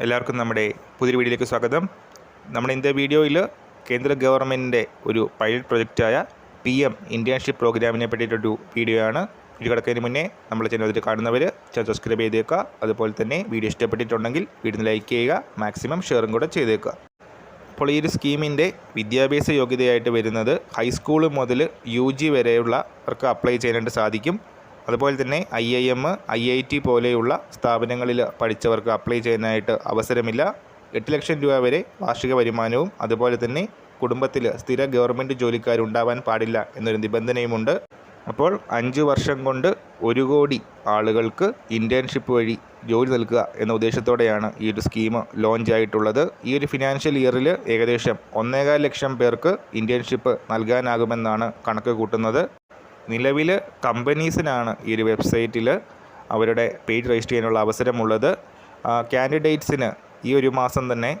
എല്ലാവർക്കും നമ്മുടെ പുതിയ വീഡിയോയിലേക്ക് സ്വാഗതം. നമ്മുടെ ഇന്നത്തെ വീഡിയോയിൽ കേന്ദ്ര ഗവൺമെന്റിന്റെ ഒരു പൈലറ്റ് പ്രൊജക്റ്റായ പി എം ഇന്റേൺഷിപ്പ് പ്രോഗ്രാമിനെ പറ്റിയിട്ടൊരു വീഡിയോ ആണ് വീഡിയോ കിടക്കുന്നതിന് മുന്നേ നമ്മൾ ചാനൽ കാണുന്നവർ ചാനൽ സബ്സ്ക്രൈബ് ചെയ്തേക്കുക. അതുപോലെ തന്നെ വീഡിയോ ഇഷ്ടപ്പെട്ടിട്ടുണ്ടെങ്കിൽ വീഡിയോ ലൈക്ക് ചെയ്യുക മാക്സിമം ഷെയറും കൂടെ ചെയ്തേക്കുക. അപ്പോൾ ഈ ഒരു സ്കീമിന്റെ വിദ്യാഭ്യാസ യോഗ്യതയായിട്ട് വരുന്നത് ഹൈസ്കൂൾ മുതൽ യു ജി വരെയുള്ളവർക്ക് അപ്ലൈ ചെയ്യാനായിട്ട് സാധിക്കും. അതുപോലെ തന്നെ I I M I I T പോലെയുള്ള സ്ഥാപനങ്ങളിൽ പഠിച്ചവർക്ക് അപ്ലൈ ചെയ്യാനായിട്ട് അവസരമില്ല. എട്ട് ലക്ഷം രൂപ വരെ വാർഷിക വരുമാനവും അതുപോലെ തന്നെ കുടുംബത്തിൽ സ്ഥിര ഗവൺമെന്റ് ജോലിക്കാരുണ്ടാവാൻ പാടില്ല എന്നൊരു നിബന്ധനയുമുണ്ട്. അപ്പോൾ അഞ്ച് വർഷം കൊണ്ട് ഒരു കോടി ആളുകൾക്ക് ഇന്റേൺഷിപ്പ് വഴി ജോലി നൽകുക എന്ന ഉദ്ദേശത്തോടെയാണ് ഈ ഒരു സ്കീം ലോഞ്ച് ആയിട്ടുള്ളത്. ഈ ഒരു ഫിനാൻഷ്യൽ ഇയറിൽ ഏകദേശം ഒന്നേകാൽ ലക്ഷം പേർക്ക് ഇന്റേൺഷിപ്പ് നൽകാനാകുമെന്നാണ് കണക്ക് കൂട്ടുന്നത്. നിലവിൽ കമ്പനീസിനാണ് ഈ ഒരു വെബ്സൈറ്റിൽ അവരുടെ പേജ് രജിസ്റ്റർ ചെയ്യാനുള്ള അവസരമുള്ളത്. കാൻഡിഡേറ്റ്സിന് ഈ ഒരു മാസം തന്നെ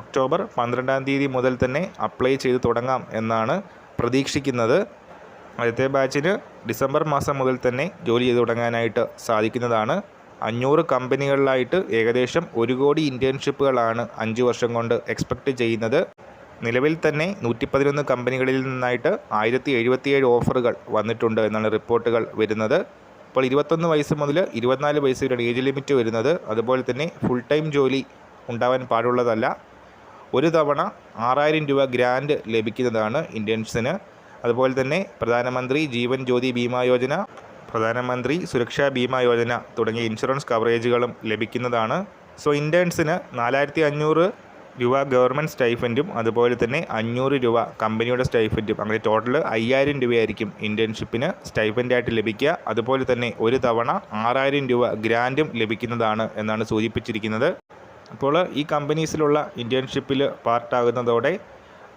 ഒക്ടോബർ പന്ത്രണ്ടാം തീയതി മുതൽ തന്നെ അപ്ലൈ ചെയ്ത് തുടങ്ങാം എന്നാണ് പ്രതീക്ഷിക്കുന്നത്. ആദ്യത്തെ ബാച്ചിന് ഡിസംബർ മാസം മുതൽ തന്നെ ജോലി ചെയ്ത് തുടങ്ങാനായിട്ട് സാധിക്കുന്നതാണ്. അഞ്ഞൂറ് കമ്പനികളിലായിട്ട് ഏകദേശം ഒരു കോടി ഇന്റേൺഷിപ്പുകളാണ് അഞ്ച് വർഷം കൊണ്ട് എക്സ്പെക്റ്റ് ചെയ്യുന്നത്. നിലവിൽ തന്നെ നൂറ്റി പതിനൊന്ന് കമ്പനികളിൽ നിന്നായിട്ട് ആയിരത്തി എഴുപത്തിയേഴ് ഓഫറുകൾ വന്നിട്ടുണ്ട് എന്നാണ് റിപ്പോർട്ടുകൾ വരുന്നത്. ഇപ്പോൾ ഇരുപത്തൊന്ന് വയസ്സ് മുതൽ ഇരുപത്തിനാല് വയസ്സ് വരെയാണ് ഏജ് ലിമിറ്റ് വരുന്നത്. അതുപോലെ തന്നെ ഫുൾ ടൈം ജോലി ഉണ്ടാവാൻ പാടുള്ളതല്ല. ഒരു തവണ ആറായിരം രൂപ ഗ്രാൻഡ് ലഭിക്കുന്നതാണ് ഇന്ത്യൻസിന്. അതുപോലെ തന്നെ പ്രധാനമന്ത്രി ജീവൻ ജ്യോതി ബീമാ യോജന പ്രധാനമന്ത്രി സുരക്ഷാ ബീമാ യോജന തുടങ്ങിയ ഇൻഷുറൻസ് കവറേജുകളും ലഭിക്കുന്നതാണ്. സോ ഇന്റേൺസിന് നാലായിരത്തി അഞ്ഞൂറ് രൂപ ഗവൺമെന്റ് സ്റ്റൈഫന്റും അതുപോലെ തന്നെ അഞ്ഞൂറ് രൂപ കമ്പനിയുടെ സ്റ്റൈഫന്റും അങ്ങനെ ടോട്ടൽ അയ്യായിരം രൂപയായിരിക്കും ഇന്റേൺഷിപ്പിന് സ്റ്റൈഫന്റായിട്ട് ലഭിക്കുക. അതുപോലെ തന്നെ ഒരു തവണ ആറായിരം രൂപ ഗ്രാന്റും ലഭിക്കുന്നതാണ് എന്നാണ് സൂചിപ്പിച്ചിരിക്കുന്നത്. അപ്പോൾ ഈ കമ്പനീസിലുള്ള ഇന്റേൺഷിപ്പിൽ പാർട്ടാകുന്നതോടെ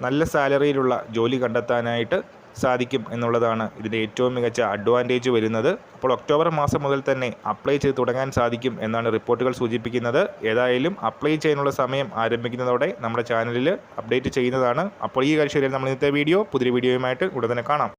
നല്ല സാലറിയിലുള്ള ജോലി കണ്ടെത്താനായിട്ട് സാധിക്കും എന്നുള്ളതാണ് ഇതിന്റെ ഏറ്റവും മികച്ച അഡ്വാന്റേജ് വരുന്നത്. അപ്പോൾ ഒക്ടോബർ മാസം മുതൽ തന്നെ അപ്ലൈ ചെയ്ത് തുടങ്ങാൻ സാധിക്കും എന്നാണ് റിപ്പോർട്ടുകൾ സൂചിപ്പിക്കുന്നത്. ഏതായാലും അപ്ലൈ ചെയ്യാനുള്ള സമയം ആരംഭിക്കുന്നതോടെ നമ്മുടെ ചാനലിൽ അപ്ഡേറ്റ് ചെയ്യുന്നതാണ്. അപ്പോൾ ഈ കാഴ്ചയിൽ നമ്മൾ ഇന്നത്തെ വീഡിയോ പുതിയ വീഡിയോയുമായിട്ട് ഉടനെ കാണാം.